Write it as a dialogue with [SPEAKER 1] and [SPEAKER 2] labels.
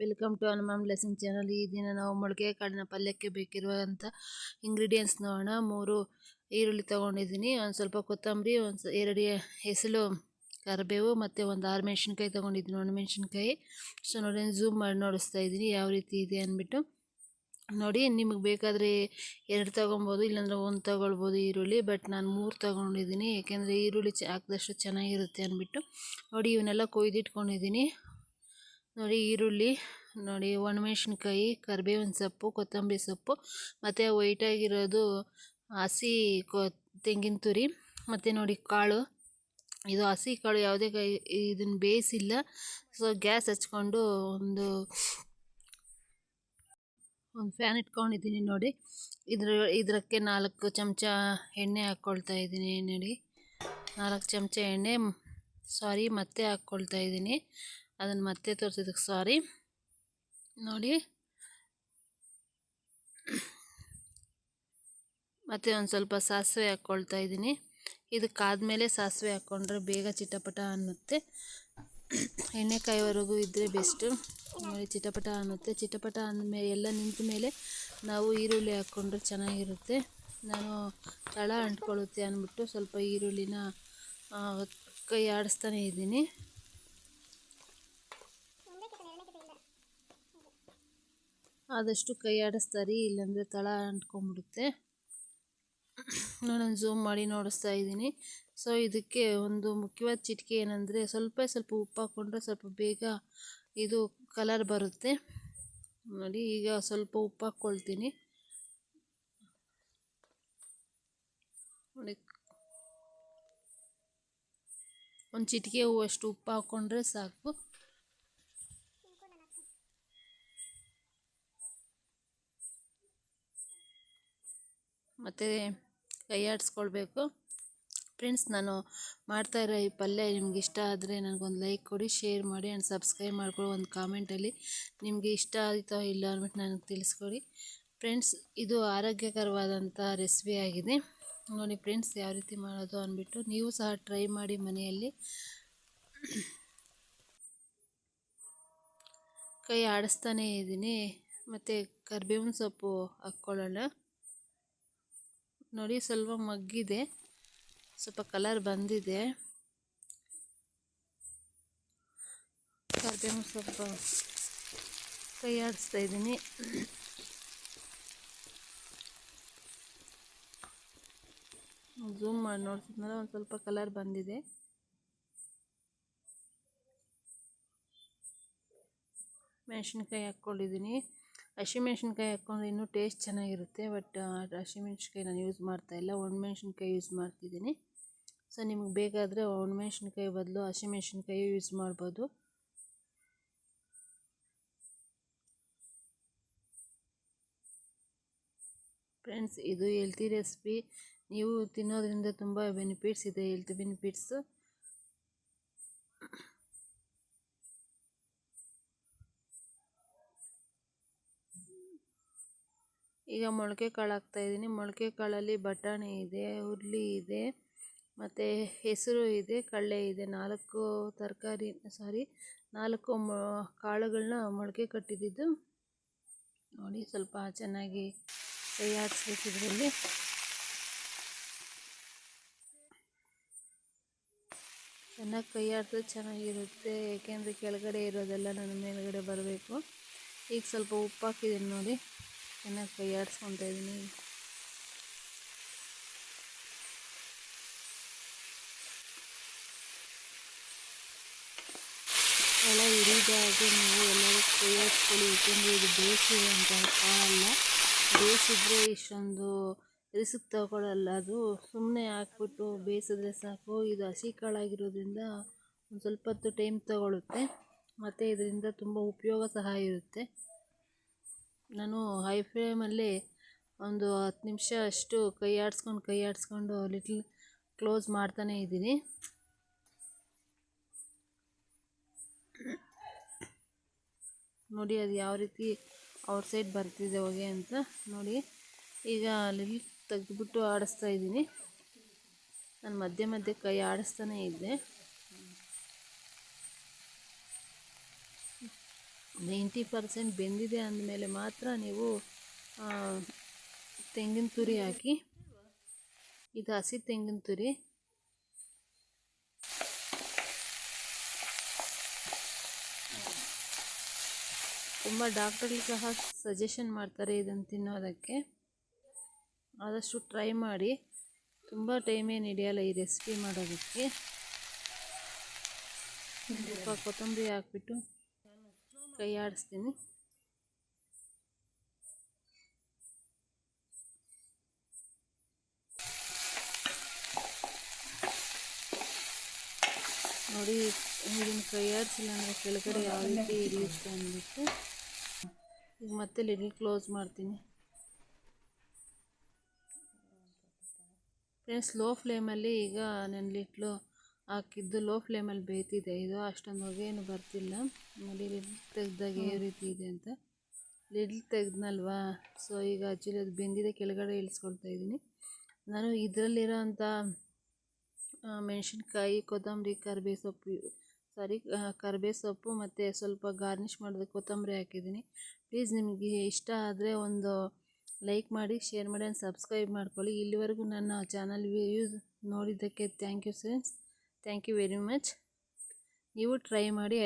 [SPEAKER 1] Welcome to Hanuman ಲೆಸಿನ್ channel ಈ ದಿನ ನಾವು ಮೊಳಕೆ ಕಾಳಿನ ಪಲ್ಯಕ್ಕೆ ಬೇಕಿರುವಂಥ ಇಂಗ್ರೀಡಿಯೆಂಟ್ಸ್ ನೋಡೋಣ. ಮೂರು ಈರುಳ್ಳಿ ತೊಗೊಂಡಿದ್ದೀನಿ. ಒಂದು ಸ್ವಲ್ಪ ಕೊತ್ತಂಬರಿ, ಒಂದು ಎರಡು ಹೆಸಲು ಕರಿಬೇವು ಮತ್ತು ಒಂದು ಆರು ಮೆಣಸಿನ್ಕಾಯಿ ತೊಗೊಂಡಿದ್ದೀನಿ. ಒಣಮೆಣ್ಸಿನ್ಕಾಯಿ ಸೊ ನೋಡಿ ಝೂಮ್ ಮಾಡಿ ನೋಡಿಸ್ತಾ ಇದ್ದೀನಿ. ಯಾವ ರೀತಿ ಇದೆ ಅಂದ್ಬಿಟ್ಟು. ನೋಡಿ, ನಿಮಗೆ ಬೇಕಾದರೆ ಎರಡು ತೊಗೊಬೋದು, ಇಲ್ಲಾಂದ್ರೆ ಒಂದು ತೊಗೊಳ್ಬೋದು ಈರುಳ್ಳಿ, ಬಟ್ ನಾನು ಮೂರು ತೊಗೊಂಡಿದ್ದೀನಿ. ಏಕೆಂದರೆ ಈರುಳ್ಳಿ ಚ ಹಾಕಿದಷ್ಟು ಚೆನ್ನಾಗಿರುತ್ತೆ ಅಂದ್ಬಿಟ್ಟು. ನೋಡಿ, ಇವನ್ನೆಲ್ಲ ಕೊಯ್ದಿಟ್ಕೊಂಡಿದ್ದೀನಿ. ನೋಡಿ ಈರುಳ್ಳಿ, ನೋಡಿ ಒಣಮೆಣ್ಸಿನ್ಕಾಯಿ, ಕರಿಬೇವಿನ ಸೊಪ್ಪು, ಕೊತ್ತಂಬರಿ ಸೊಪ್ಪು, ಮತ್ತು ವೈಟಾಗಿರೋದು ಹಸಿ ಕೊ, ತೆಂಗಿನ ತುರಿ, ಮತ್ತು ನೋಡಿ ಕಾಳು. ಇದು ಹಸಿ ಕಾಳು ಯಾವುದೇ ಕಾಯಿ ಇದನ್ನು ಬೇಯಿಸಿಲ್ಲ. ಸೊ ಗ್ಯಾಸ್ ಹಚ್ಕೊಂಡು ಒಂದು ಒಂದು ಫ್ಯಾನ್ ಇಟ್ಕೊಂಡಿದ್ದೀನಿ ನೋಡಿ. ಇದ್ರ ಇದಕ್ಕೆ ನಾಲ್ಕು ಚಮಚ ಎಣ್ಣೆ ಹಾಕ್ಕೊಳ್ತಾ ಇದ್ದೀನಿ ನೋಡಿ. ನಾಲ್ಕು ಚಮಚ ಎಣ್ಣೆ ಸಾರಿ ಮತ್ತೆ ಹಾಕ್ಕೊಳ್ತಾ ಇದ್ದೀನಿ. ಅದನ್ನು ಮತ್ತೆ ತೋರಿಸಿದಕ್ಕೆ ಸಾರಿ ನೋಡಿ. ಮತ್ತು ಒಂದು ಸ್ವಲ್ಪ ಸಾಸಿವೆ ಹಾಕ್ಕೊಳ್ತಾ ಇದ್ದೀನಿ. ಇದಕ್ಕಾದಮೇಲೆ ಸಾಸಿವೆ ಹಾಕ್ಕೊಂಡ್ರೆ ಬೇಗ ಚಿಟಪಟ ಅನ್ನುತ್ತೆ. ಎಣ್ಣೆಕಾಯಿವರೆಗೂ ಇದ್ದರೆ ಬೆಸ್ಟು ನೋಡಿ ಚಿಟಪಟ ಅನ್ನುತ್ತೆ. ಚಿಟಪಟ ಅಂದಮೇಲೆ ಎಲ್ಲ ನಿಂತ ಮೇಲೆ ನಾವು ಈರುಳ್ಳಿ ಹಾಕ್ಕೊಂಡ್ರೆ ಚೆನ್ನಾಗಿರುತ್ತೆ. ನಾನು ತಳ ಅಂಟ್ಕೊಳ್ಳುತ್ತೆ ಅಂದ್ಬಿಟ್ಟು ಸ್ವಲ್ಪ ಈರುಳ್ಳಿನ ಕೈ ಆಡಿಸ್ತಾನೆ ಇದ್ದೀನಿ. ಆದಷ್ಟು ಕೈ ಆಡಿಸ್ತಾರಿ ಇಲ್ಲಾಂದರೆ ತಳ ಅಂಟ್ಕೊಂಬಿಡುತ್ತೆ ನಾನು ಝೂಮ್ ಮಾಡಿ ನೋಡಿಸ್ತಾ ಇದ್ದೀನಿ. ಸೊ ಇದಕ್ಕೆ ಒಂದು ಮುಖ್ಯವಾದ ಚಿಟಿಕೆ ಏನಂದರೆ, ಸ್ವಲ್ಪ ಸ್ವಲ್ಪ ಉಪ್ಪು ಹಾಕ್ಕೊಂಡ್ರೆ ಸ್ವಲ್ಪ ಬೇಗ ಇದು ಕಲರ್ ಬರುತ್ತೆ. ನೋಡಿ, ಈಗ ಸ್ವಲ್ಪ ಉಪ್ಪು ಹಾಕ್ಕೊಳ್ತೀನಿ. ಒಂದು ಚಿಟಿಕೆ ಹೂವಷ್ಟು ಉಪ್ಪು ಹಾಕ್ಕೊಂಡ್ರೆ ಸಾಕು. ಮತ್ತು ಕೈ ಆಡಿಸ್ಕೊಳ್ಬೇಕು ಫ್ರೆಂಡ್ಸ್ ನಾನು ಮಾಡ್ತಾಯಿರೋ ಈ ಪಲ್ಯ ನಿಮ್ಗೆ ಇಷ್ಟ ಆದರೆ ನನಗೊಂದು ಲೈಕ್ ಕೊಡಿ ಶೇರ್ ಮಾಡಿ ಆ್ಯಂಡ್ ಸಬ್ಸ್ಕ್ರೈಬ್ ಮಾಡ್ಕೊಳ್ಳಿ ಒಂದು ಕಾಮೆಂಟಲ್ಲಿ ನಿಮಗೆ ಇಷ್ಟ ಆಯಿತೋ ಇಲ್ಲ ಅಂದ್ಬಿಟ್ಟು ನನಗೆ ತಿಳಿಸ್ಕೊಡಿ. ಫ್ರೆಂಡ್ಸ್ ಇದು ಆರೋಗ್ಯಕರವಾದಂಥ ರೆಸಿಪಿ ಆಗಿದೆ. ನೋಡಿ ಫ್ರೆಂಡ್ಸ್ ಯಾವ ರೀತಿ ಮಾಡೋದು ಅಂದ್ಬಿಟ್ಟು ನೀವು ಸಹ ಟ್ರೈ ಮಾಡಿ ಮನೆಯಲ್ಲಿ. ಕೈ ಆಡಿಸ್ತಾನೇ ಇದ್ದೀನಿ. ಮತ್ತು ಕರ್ಬೇವಿನ ಸೊಪ್ಪು ಹಾಕ್ಕೊಳ್ಳೋಣ. ನೋಡಿ ಸ್ವಲ್ಪ ಮಗ್ಗಿದೆ. ಸ್ವಲ್ಪ ಕಲರ್ ಬಂದಿದೆ. ಕರ್ಬೇವು ಸ್ವಲ್ಪ ಕೈ ಆಡಿಸ್ತಾ ಇದ್ದೀನಿ. ಝೂಮ್ ಮಾಡಿ ನೋಡ್ತಿದ್ನಲ್ಲ, ಒಂದು ಸ್ವಲ್ಪ ಕಲರ್ ಬಂದಿದೆ. ಮೆಣಸಿನ್ಕಾಯಿ ಹಾಕ್ಕೊಂಡಿದ್ದೀನಿ. ಹಸಿಮೆಣ್ಸಿನ್ಕಾಯಿ ಹಾಕ್ಕೊಂಡ್ರೆ ಇನ್ನೂ ಟೇಸ್ಟ್ ಚೆನ್ನಾಗಿರುತ್ತೆ, ಬಟ್ ಹಸಿಮೆಣ್ಸಿನ್ಕಾಯಿ ನಾನು ಯೂಸ್ ಮಾಡ್ತಾಯಿಲ್ಲ ಒಣಮೆಣ್ಸಿನ್ಕಾಯಿ ಯೂಸ್ ಮಾಡ್ತಿದ್ದೀನಿ. ಸೊ ನಿಮ್ಗೆ ಬೇಕಾದರೆ ಒಣಮೆಣ್ಸಿನ್ಕಾಯಿ ಬದಲು ಹಸಿಮೆಣ್ಸಿನ್ಕಾಯಿ ಯೂಸ್ ಮಾಡ್ಬೋದು. ಫ್ರೆಂಡ್ಸ್ ಇದು ಹೆಲ್ತಿ ರೆಸಿಪಿ ನೀವು ತಿನ್ನೋದ್ರಿಂದ ತುಂಬ ಬೆನಿಫಿಟ್ಸ್ ಇದೆ ಹೆಲ್ತ್ ಬೆನಿಫಿಟ್ಸು ಈಗ ಮೊಳಕೆ ಕಾಳು ಹಾಕ್ತಾಯಿದ್ದೀನಿ ಮೊಳಕೆ ಕಾಳಲ್ಲಿ ಬಟಾಣಿ ಇದೆ, ಹುರುಳಿ ಇದೆ, ಮತ್ತು ಹೆಸರು ಇದೆ, ಕಡಲೆ ಇದೆ. ನಾಲ್ಕು ತರಕಾರಿ, ಸಾರಿ, ನಾಲ್ಕು ಮೊ ಕಾಳುಗಳನ್ನ ಮೊಳಕೆ ಕಟ್ಟಿದ್ದು ನೋಡಿ ಸ್ವಲ್ಪ ಚೆನ್ನಾಗಿ ಕೈ ಇದರಲ್ಲಿ ಚೆನ್ನಾಗಿ ಕೈ ಆಡಿದ್ರೆ ಚೆನ್ನಾಗಿರುತ್ತೆ, ಏಕೆಂದರೆ ಕೆಳಗಡೆ ಇರೋದೆಲ್ಲ ನನ್ನ ಮೇಲುಗಡೆ ಬರಬೇಕು. ಈಗ ಸ್ವಲ್ಪ ಉಪ್ಪು ಹಾಕಿದ್ದೀನಿ ನೋಡಿ. ಚೆನ್ನಾಗಿ ಆಡಿಸ್ಕೊತಾ ಇದ್ದೀನಿ ಎಲ್ಲ ಹಿಡಿದಾಗೆ ನೀವು ಎಲ್ಲರೂ ಕೈ ಆಡಿಸ್ಕೊಳ್ಳಿ ಏಕೆಂದರೆ ಇದು ಅಂತ ಅಲ್ಲ ಬೇಯಿಸಿದ್ರೆ ಇಷ್ಟೊಂದು ರಿಸ್ಕ್ ತಗೊಳ್ಳಲ್ಲ ಅದು ಸುಮ್ಮನೆ ಹಾಕ್ಬಿಟ್ಟು ಬೇಯಿಸಿದ್ರೆ ಸಾಕು. ಇದು ಹಸಿ ಕಾಳಾಗಿರೋದ್ರಿಂದ ಒಂದು ಸ್ವಲ್ಪ ಹೊತ್ತು ಟೈಮ್ ತಗೊಳ್ಳುತ್ತೆ ಮತ್ತು ಇದರಿಂದ ತುಂಬ ಉಪಯೋಗ ಸಹ ಇರುತ್ತೆ. ನಾನು ಹೈ ಫ್ಲೇಮಲ್ಲಿ ಒಂದು ಹತ್ತು ನಿಮಿಷ ಅಷ್ಟು ಕೈ ಆಡಿಸ್ಕೊಂಡು ಕೈ ಆಡಿಸ್ಕೊಂಡು ಲಿಟ್ಲ್ ಕ್ಲೋಸ್ ಮಾಡ್ತಾನೇ ಇದ್ದೀನಿ. ನೋಡಿ ಅದು ಯಾವ ರೀತಿ ಔಟ್ ಸೈಡ್ ಬರ್ತಿದೆ ಹೊಗೆ ಅಂತ ನೋಡಿ. ಈಗ ಲಿಲ್ ತೆಗೆದುಬಿಟ್ಟು ಆಡಿಸ್ತಾ ಇದ್ದೀನಿ. ನಾನು ಮಧ್ಯೆ ಮಧ್ಯೆ ಕೈ ಆಡಿಸ್ತಾನೇ ಇದ್ದೆ. ನೈಂಟಿ ಪರ್ಸೆಂಟ್ ಬೆಂದಿದೆ ಅಂದಮೇಲೆ ಮಾತ್ರ ನೀವು ತೆಂಗಿನ ತುರಿ ಹಾಕಿ, ಇದು ಹಸಿ ತೆಂಗಿನ ತುರಿ. ತುಂಬ ಡಾಕ್ಟರ್ಗಳು ಸಹ ಸಜೆಷನ್ ಮಾಡ್ತಾರೆ ಇದನ್ನು ತಿನ್ನೋದಕ್ಕೆ. ಆದಷ್ಟು ಟ್ರೈ ಮಾಡಿ. ತುಂಬ ಟೈಮ್ ಹಿಡಿಯಲ್ಲ ಈ ರೆಸಿಪಿ ಮಾಡೋದಕ್ಕೆ. ಸ್ವಲ್ಪ ಕೊತ್ತಂಬರಿ ಹಾಕ್ಬಿಟ್ಟು ಕೈ ಆಡಿಸ್ತೀನಿ ನೋಡಿ ಇದನ್ನು ಕೈ ಆಡಿಸಿಲ್ಲ ಅಂದರೆ ಕೆಳಗಡೆ ಯಾವ ರೀತಿ ಹಿಡಿಯುತ್ತೆ ಅಂದ್ಬಿಟ್ಟು ಈಗ ಮತ್ತೆ ಲಿಡ್ಲ್ ಕ್ಲೋಸ್ ಮಾಡ್ತೀನಿ. ಫ್ರೆಂಡ್ಸ್ ಲೋ ಫ್ಲೇಮಲ್ಲಿ ಈಗ ನಾನು ಲಿಟ್ಲು ಹಾಕಿದ್ದು ಲೋ ಫ್ಲೇಮಲ್ಲಿ ಬೇಯ್ತಿದೆ. ಇದು ಅಷ್ಟೊಂದು ಹೊಗೆಯನ್ನು ಬರ್ತಿಲ್ಲ. ನೋಡಿ ಲಿಡ್ ತೆಗ್ದಾಗ ಯಾವ ರೀತಿ ಇದೆ ಅಂತ. ಲಿಡ್ ತೆಗ್ದನಲ್ವಾ? ಸೊ ಈಗ ಆ್ಯಕ್ಚುಲಿ ಅದು ಬೆಂದಿದೆ, ಕೆಳಗಡೆ ಇಳಿಸ್ಕೊಳ್ತಾ ಇದ್ದೀನಿ. ನಾನು ಇದರಲ್ಲಿರೋ ಅಂಥ ಮೆಣಸಿನ್ಕಾಯಿ, ಕೊತ್ತಂಬರಿ ಕರಿಬೇ ಸೊಪ್ಪು ಸಾರಿ ಕರಿಬೇ ಸೊಪ್ಪು ಮತ್ತು ಸ್ವಲ್ಪ ಗಾರ್ನಿಷ್ ಮಾಡೋದಕ್ಕೆ ಕೊತ್ತಂಬರಿ ಹಾಕಿದ್ದೀನಿ. ಪ್ಲೀಸ್ ನಿಮಗೆ ಇಷ್ಟ ಆದರೆ ಒಂದು ಲೈಕ್ ಮಾಡಿ ಶೇರ್ ಮಾಡಿ ಆ್ಯಂಡ್ ಸಬ್ಸ್ಕ್ರೈಬ್ ಮಾಡ್ಕೊಳ್ಳಿ. ಇಲ್ಲಿವರೆಗೂ ನನ್ನ ಚಾನಲ್ ವ್ಯೂಸ್ ನೋಡಿದ್ದಕ್ಕೆ thank you friends thank you very much ನೀವು ಟ್ರೈ ಮಾಡಿ